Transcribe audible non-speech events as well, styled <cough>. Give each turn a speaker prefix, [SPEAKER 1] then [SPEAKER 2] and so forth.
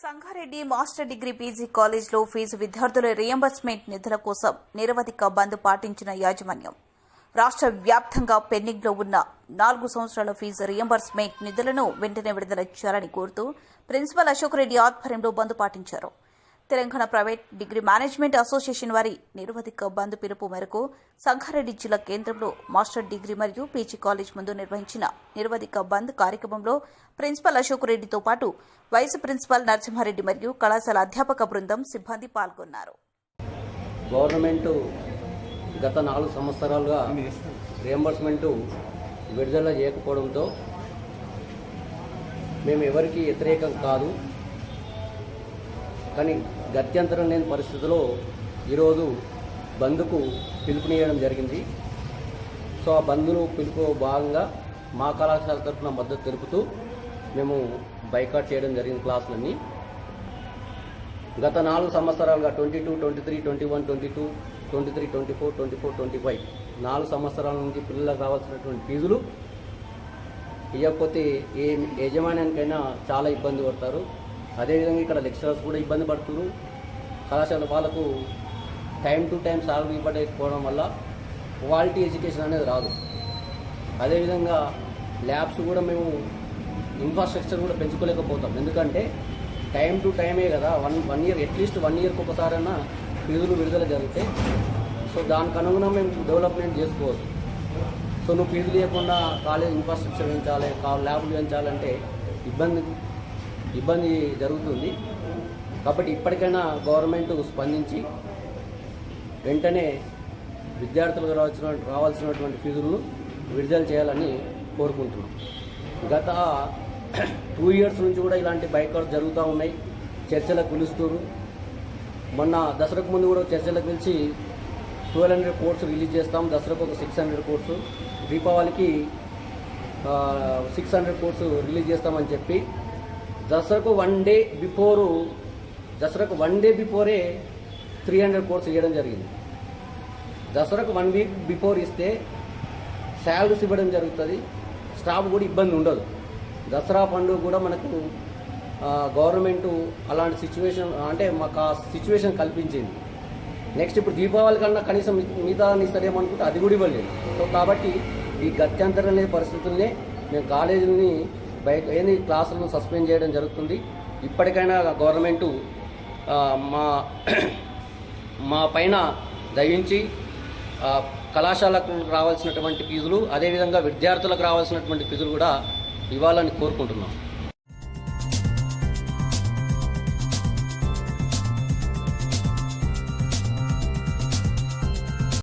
[SPEAKER 1] Sangareddy master degree PG కాలేజ్లో fee విద్యార్థుల reimbursement నిధుల కోసం నిరవధిక బంద్ పాటించిన యాజమాన్యం. రాష్ట్ర వ్యాప్తంగా పెండింగ్లో ఉన్న నాలుగు సంవత్సరాల ఫీజు రియంబర్స్మెంట్ నిధులను వెంటనే విడుదల చేయాలని కోరుతూ ప్రిన్సిపల్ అశోక్ రెడ్డి ఆధ్వర్యంలో బంద్ పాటించారు. Telangana private degree management association వారి నిరవధిక బంద్ పిలుపు మేరకు సంగారెడ్డి జిల్లా కేంద్రంలో మాస్టర్ డిగ్రీ మరియు పీజీ కాలేజ్ ముందు నిర్వహించిన నిరవధిక బంద్ కార్యక్రమంలో ప్రిన్సిపల్ అశోక్ రెడ్డితో పాటు వైస్ ప్రిన్సిపల్ నరసింహారెడ్డి మరియు కళాశాల అధ్యాపక బృందం సిబ్బంది పాల్గొన్నారు.
[SPEAKER 2] గవర్నమెంట్ గత నాలుగు సంవత్సరాలుగా రియంబర్స్మెంట్ విడుదల చేయకపోవడంతో మేము ఎవరికి వ్యతిరేకం కాదు. కానీ గత్యంతరం లేని పరిస్థితిలో ఈరోజు బంద్కు పిలుపునియడం జరిగింది. సో ఆ బంద్ను పిలుపు భాగంగా మా కళాశాల తరఫున మద్దతు తెలుపుతూ మేము బైకాట్ చేయడం జరిగింది క్లాసులన్నీ. గత నాలుగు సంవత్సరాలుగా twenty two twenty three twenty one twenty two twenty three twenty four twenty four twenty five నాలుగు సంవత్సరాల నుంచి పిల్లలకు రావాల్సినటువంటి ఫీజులు ఇవ్వకపోతే ఏ యజమాన్యానికైనా చాలా ఇబ్బంది పడతారు. అదేవిధంగా ఇక్కడ లెక్చరర్స్ కూడా ఇబ్బంది పడుతున్నారు. కళాశాల వాళ్ళకు టైం టు టైం సాలరీ ఇవ్వకపోవడం వల్ల క్వాలిటీ ఎడ్యుకేషన్ అనేది రాదు. అదేవిధంగా ల్యాబ్స్ కూడా మేము ఇన్ఫ్రాస్ట్రక్చర్ కూడా పెంచుకోలేకపోతాం. ఎందుకంటే టైం టు టైమే కదా. One one year at least one ఇయర్కి ఒకసారైనా ఫీజులు విడుదల జరిగితే సో దానికి అనుగుణంగా మేము డెవలప్మెంట్ చేసుకోవచ్చు. సో నువ్వు ఫీజులు లేకుండా కాలేజ్ ఇన్ఫ్రాస్ట్రక్చర్ పెంచాలి కా- ల్యాబ్లు పెంచాలంటే ఇబ్బంది ఇబ్బంది జరుగుతుంది. కాబట్టి ఇప్పటికైనా గవర్నమెంట్ స్పందించి వెంటనే విద్యార్థులకు రావాల్సిన రావాల్సినటువంటి ఫీజులను విడుదల చేయాలని కోరుకుంటున్నాం. గత టూ ఇయర్స్ నుంచి కూడా ఇలాంటి బైకర్స్ జరుగుతూ ఉన్నాయి. చర్చలకు పిలుస్తారు మొన్న దసరాకు ముందు కూడా చర్చలకు పిలిచి ట్వెల్వ్ హండ్రెడ్ కోర్సు రిలీజ్ చేస్తాం. దసరాకు ఒక సిక్స్ హండ్రెడ్ కోర్సు. దీపావళికి సిక్స్ హండ్రెడ్ కోర్సు రిలీజ్ చేస్తామని చెప్పి దసరాకు వన్ డే బిఫోరు దసరాకు వన్ డే బిఫోరే త్రీ హండ్రెడ్ కోర్స్ ఇవ్వడం జరిగింది. దసరాకు వన్ వీక్ బిఫోర్ ఇస్తే శాలరీస్ ఇవ్వడం జరుగుతుంది స్టాఫ్ కూడా ఇబ్బంది ఉండదు. దసరా పండుగ కూడా మనకు గవర్నమెంట్ అలాంటి సిచ్యువేషన్ అంటే మాకు ఆ సిచ్యువేషన్ కల్పించింది. నెక్స్ట్ ఇప్పుడు దీపావళి కన్నా కనీసం మిగతా ఇస్తారేమో అనుకుంటే అది కూడా ఇవ్వలేదు. సో కాబట్టి ఈ గత్యంతరం లేని పరిస్థితుల్నే మేము కాలేజీని బయట ఏంది? క్లాసులను సస్పెండ్ చేయడం జరుగుతుంది. ఇప్పటికైనా గవర్నమెంటు మా <clears throat> మా పైన దయించి కళాశాలకు రావాల్సినటువంటి ఫీజులు అదేవిధంగా విద్యార్థులకు రావాల్సినటువంటి ఫీజులు కూడా ఇవ్వాలని కోరుకుంటున్నాం.